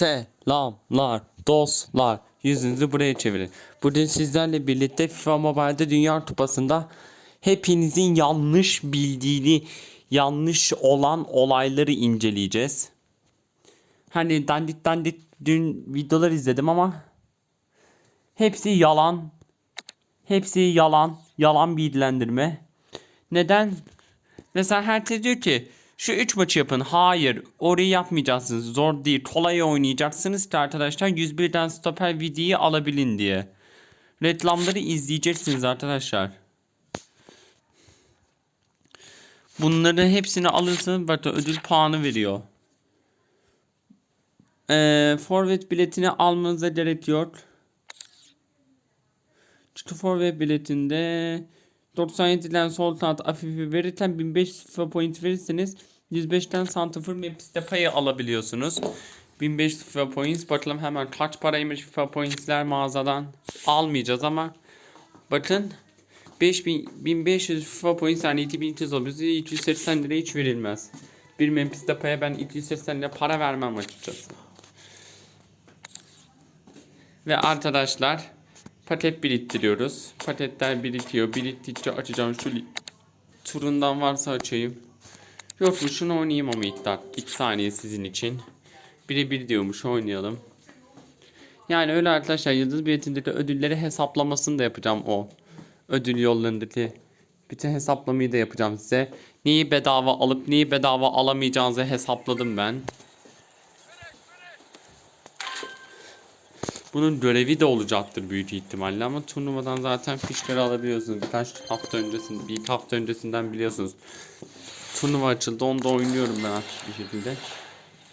Selamlar dostlar. Yüzünüzü buraya çevirin. Bugün sizlerle birlikte FIFA Mobile'de Dünya Kupası'nda hepinizin yanlış bildiğini, yanlış olan olayları inceleyeceğiz. Hani dandik dandik dün videolar izledim ama hepsi yalan. Hepsi yalan. Yalan bilgilendirme. Neden? Mesela herkes diyor ki şu 3 maçı yapın. Hayır. Orayı yapmayacaksınız. Zor değil. Kolay oynayacaksınız ki arkadaşlar 101'den stoper videoyu alabilin diye. Reklamları izleyeceksiniz arkadaşlar. Bunları hepsini alırsanız bak ödül puanı veriyor. Ee, forvet biletini almanıza gerek yok. Çünkü forvet biletinde 97'den sol kanat afifi verirken 1500 FIFA point verirseniz 105'ten santifor mapiste payı alabiliyorsunuz. 1500 FIFA points bakalım hemen kaç paraymış FIFA pointsler mağazadan almayacağız ama bakın 5000 1500 FIFA points yani 2200 oluyor. Bize 280 lira hiç verilmez. Bir Memphis Depay'a ben 280 lira para vermem açıkçası. Ve arkadaşlar paket biriktiriyoruz. Paketler birikiyor. Biriktikçe açacağım. Şu turundan varsa açayım. Yok mu şunu oynayayım ama dak- ilk saniye sizin için. Biri bir diyormuş oynayalım. Yani öyle arkadaşlar yıldız biletindeki ödülleri hesaplamasını da yapacağım o. Ödül yollarındaki bütün hesaplamayı da yapacağım size. Neyi bedava alıp neyi bedava alamayacağınızı hesapladım ben. Bunun görevi de olacaktır büyük ihtimalle ama turnuvadan zaten fişleri alabiliyorsunuz. Birkaç hafta öncesinde, bir hafta öncesinden biliyorsunuz. Turnuva açıldı, onu da oynuyorum ben aktif bir şekilde.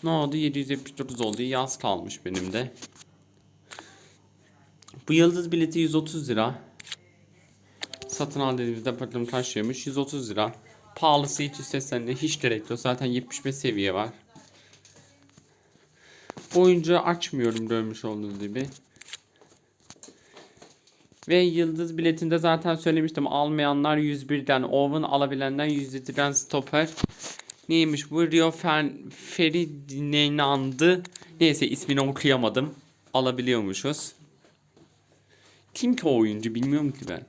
Ne oldu? 779 oldu. Yaz kalmış benim de. Bu yıldız bileti 130 lira. Satın al dediğimizde bakalım kaç liraymış? 130 lira. Pahalısı hiç istesen de hiç gerek yok. Zaten 75 seviye var. Bu oyuncağı açmıyorum görmüş olduğunuz gibi. Ve yıldız biletinde zaten söylemiştim. Almayanlar 101'den Owen alabilenler 107'den stoper. Neymiş bu? Rio Fen Ferdinand'ı. Neyse ismini okuyamadım. Alabiliyormuşuz. Kim ki o oyuncu bilmiyorum ki ben.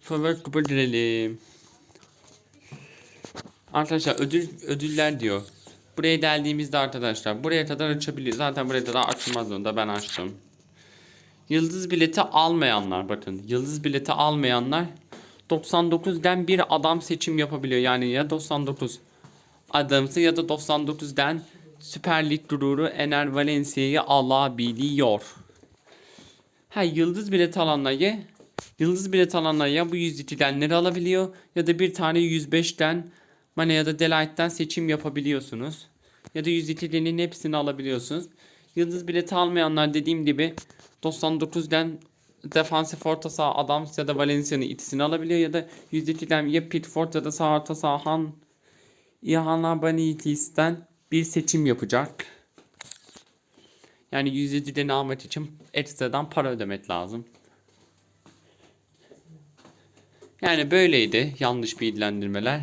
Favori kupa girelim. Arkadaşlar ödül ödüller diyor. Buraya geldiğimizde arkadaşlar buraya kadar açabilir. Zaten buraya kadar açılmaz onu da ben açtım. Yıldız bileti almayanlar bakın. Yıldız bileti almayanlar 99'den bir adam seçim yapabiliyor. Yani ya 99 adamsı ya da 99'den Süper Lig gururu Ener Valencia'yı alabiliyor. Ha yıldız bileti alanlar ya yıldız bileti alanlar ya bu 102'denleri alabiliyor ya da bir tane 105'ten Mane ya da Delight'ten seçim yapabiliyorsunuz. Ya da 102'lerin hepsini alabiliyorsunuz. Yıldız bileti almayanlar dediğim gibi 99'den defansif orta saha Adams ya da Valencia'nın itisini alabiliyor ya da 102'den ya Pickford ya da sağ orta saha Han İhana Banitis'ten bir seçim yapacak. Yani 107'den almak için ekstradan para ödemek lazım. Yani böyleydi yanlış bilgilendirmeler.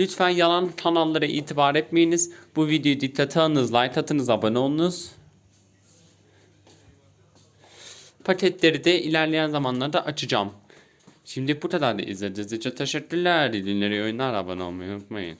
Lütfen yalan kanallara itibar etmeyiniz. Bu videoyu dikkate alınız, like atınız, abone olunuz. Paketleri de ilerleyen zamanlarda açacağım. Şimdi bu kadar da izlediğiniz için teşekkürler. Dinleri oyunlar abone olmayı unutmayın.